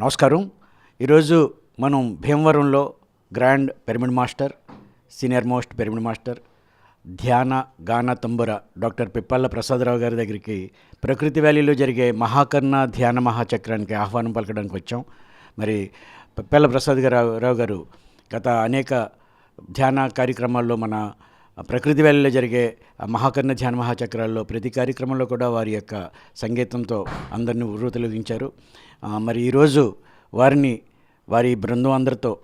నమస్కారం. ఈరోజు మనం భీమవరంలో grand pyramid master senior most pyramid master ధ్యాన గాన తంబుర డాక్టర్ పిప్పల్ల ప్రసాదరావు గారి దగ్గరికి ప్రకృతి వ్యాలీలో జరిగే మహాకర్ణ ధ్యాన మహాచక్రానికి ఆహ్వానం పలకడానికి వచ్చాం. మరి పిప్పల్ల ప్రసాద్ గారు రావు గారు గత అనేక ధ్యాన కార్యక్రమాల్లో మన ప్రకృతి వేళలో జరిగే ఆ మహాకర్ణ ధ్యాన మహాచక్రాల్లో ప్రతి కార్యక్రమంలో కూడా వారి యొక్క సంగీతంతో అందరినీ ఉర్రూతలగించారు మరి ఈరోజు వారిని వారి బృందం అందరితో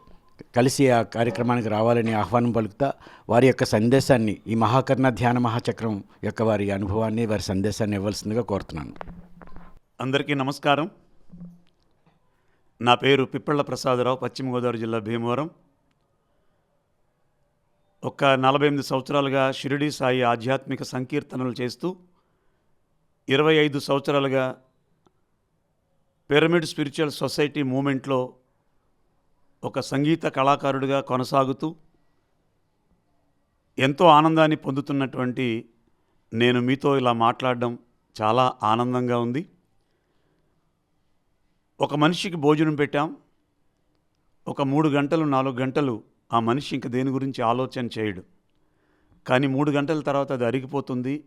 కలిసి ఆ కార్యక్రమానికి రావాలని ఆహ్వానం పలుకుతా వారి యొక్క సందేశాన్ని ఈ మహాకర్ణ ధ్యాన మహాచక్రం యొక్క వారి అనుభవాన్ని వారి సందేశాన్ని ఇవ్వాల్సిందిగా కోరుతున్నాను. అందరికీ నమస్కారం. నా పేరు పిప్పళ్ళ ప్రసాదరావు పశ్చిమ గోదావరి జిల్లా భీమవరం. ఒక నలభై ఎనిమిది సంవత్సరాలుగా షిరిడి సాయి ఆధ్యాత్మిక సంకీర్తనలు చేస్తూ ఇరవై ఐదు సంవత్సరాలుగా పిరమిడ్ స్పిరిచువల్ సొసైటీ మూమెంట్లో ఒక సంగీత కళాకారుడిగా కొనసాగుతూ ఎంతో ఆనందాన్ని పొందుతున్నటువంటి నేను మీతో ఇలా మాట్లాడడం చాలా ఆనందంగా ఉంది. ఒక మనిషికి భోజనం పెట్టాం. ఒక మూడు గంటలు నాలుగు గంటలు ఆ మనిషి ఇంక దేని గురించి ఆలోచన చేయడు. కానీ మూడు గంటల తర్వాత అది అరిగిపోతుంది.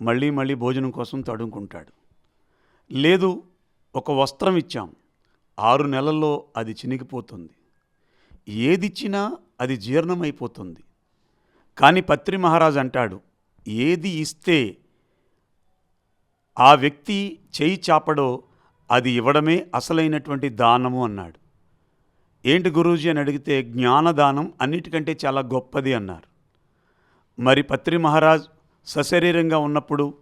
మళ్ళీ మళ్ళీ భోజనం కోసం తడుముకుంటాడు. లేదు ఒక వస్త్రం ఇచ్చాం. ఆరు నెలల్లో అది చినిగిపోతుంది. ఏదిచ్చినా అది జీర్ణమైపోతుంది. కానీ పత్రి మహారాజ్ అంటాడు ఏది ఇస్తే ఆ వ్యక్తి చేయి చాపడో అది ఇవ్వడమే అసలైనటువంటి దానము అన్నాడు. ఏంటి గురూజీ అని అడిగితే జ్ఞానదానం అన్నిటికంటే చాలా గొప్పది అన్నారు. మరి పత్రి మహారాజ్ సశరీరంగా ఉన్నప్పుడు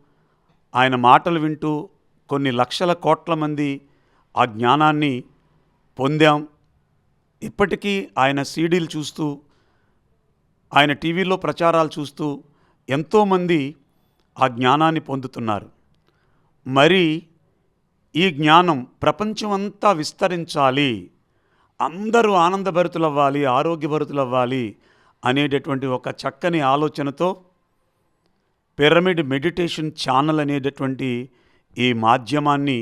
ఆయన మాటలు వింటూ కొన్ని లక్షల కోట్ల మంది ఆ జ్ఞానాన్ని పొందాం. ఇప్పటికీ ఆయన సీడీలు చూస్తూ ఆయన టీవీలో ప్రచారాలు చూస్తూ ఎంతోమంది ఆ జ్ఞానాన్ని పొందుతున్నారు. మరి ఈ జ్ఞానం ప్రపంచమంతా విస్తరించాలి. అందరూ ఆనందభరితులవ్వాలి ఆరోగ్యభరితులవ్వాలి అనేటటువంటి ఒక చక్కని ఆలోచనతో పిరమిడ్ మెడిటేషన్ ఛానల్ అనేటటువంటి ఈ మాధ్యమాన్ని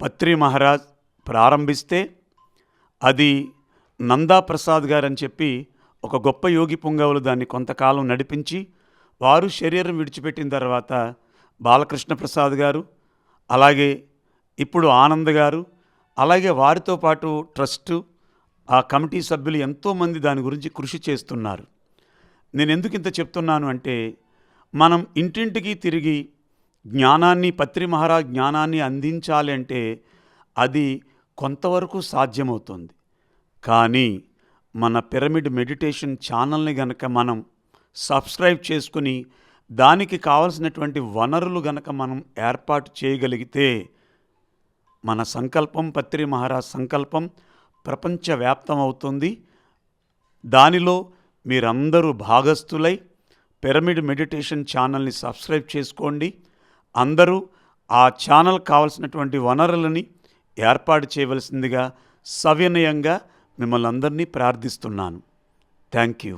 పత్రి మహారాజ్ ప్రారంభిస్తే అది నందా ప్రసాద్ గారు అని చెప్పి ఒక గొప్ప యోగి పుంగవులు దాన్ని కొంతకాలం నడిపించి వారు శరీరం విడిచిపెట్టిన తర్వాత బాలకృష్ణ ప్రసాద్ గారు అలాగే ఇప్పుడు ఆనంద్ గారు అలాగే వారితో పాటు ట్రస్టు ఆ కమిటీ సభ్యులు ఎంతోమంది దాని గురించి కృషి చేస్తున్నారు. నేను ఎందుకు ఇంత చెప్తున్నాను అంటే మనం ఇంటింటికి తిరిగి జ్ఞానాన్ని పత్రి మహారాజ్ జ్ఞానాన్ని అందించాలి అంటే అది కొంతవరకు సాధ్యమవుతుంది. కానీ మన పిరమిడ్ మెడిటేషన్ ఛానల్ని గనక మనం సబ్స్క్రైబ్ చేసుకుని దానికి కావలసినటువంటి వనరులు గనక మనం ఏర్పాటు చేయగలిగితే మన సంకల్పం పత్రి మహారాజ్ సంకల్పం ప్రపంచవ్యాప్తం అవుతుంది దానిలో మీరందరూ భాగస్థులై పిరమిడ్ మెడిటేషన్ ఛానల్ని సబ్స్క్రైబ్ చేసుకోండి. అందరూ ఆ ఛానల్ కావలసినటువంటి వనరులని ఏర్పాటు చేయవలసిందిగా సవినయంగా మిమ్మల్ని అందరినీ ప్రార్థిస్తున్నాను. Thank you.